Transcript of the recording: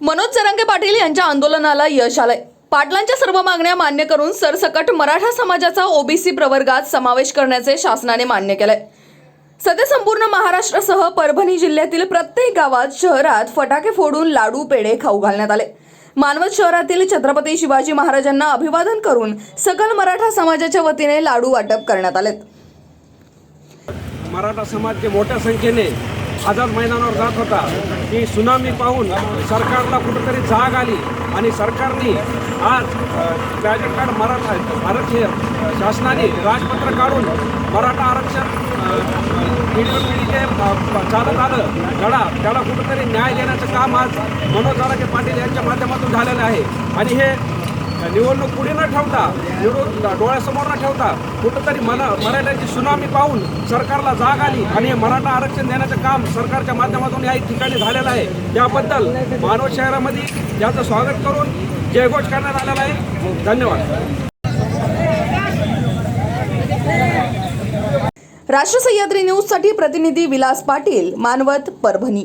मनोज जरांगे पाटील यांच्या आंदोलनाला यश आलंय. पाटलांच्या सर्व मागण्या मान्य करून सरसकट मराठा समाजाचा ओबीसी प्रवर्गात समावेश करण्याचे शासनाने मान्य केलंय. सध्या संपूर्ण महाराष्ट्रासह परभणी जिल्ह्यातील प्रत्येक गावात शहरात फटाके फोडून लाडू पेढे खाऊ घालण्यात आले. मानवत शहरातील छत्रपती शिवाजी महाराजांना अभिवादन करून सकल मराठा समाजाच्या वतीने लाडू वाटप करण्यात आलेत. मराठा समाज जे मोठ्या संख्येने आझाद मैदानावर जात होता. की सुनामी पाहून सरकारला कुठंतरी जाग आली आणि सरकारने आज ग्रॅज्युएट कार्ड मराठा आरक्षण शासनाने राजपत्र काढून मराठा आरक्षण पिढी जे चालत आलं. लढा त्याला कुठंतरी न्याय देण्याचं काम आज मनोज जाराके पाटील यांच्या माध्यमातून झालेलं आहे. आणि हे निवडणूक पुढे न ठेवता निवडून डोळ्यासमोर न ठेवता कुठंतरी मना मराठ्याची सुनामी पाहून सरकारला जाग आली आणि हे मराठा आरक्षण देण्याचं काम सरकारच्या माध्यमातून या ठिकाणी झालेलं आहे. त्याबद्दल मानवत शहरामध्ये याचं स्वागत करून जयघोष करण्यात आलेला आहे. धन्यवाद. राष्ट्र सह्याद्री न्यूजसाठी प्रतिनिधी विलास पाटील मानवत परभणी.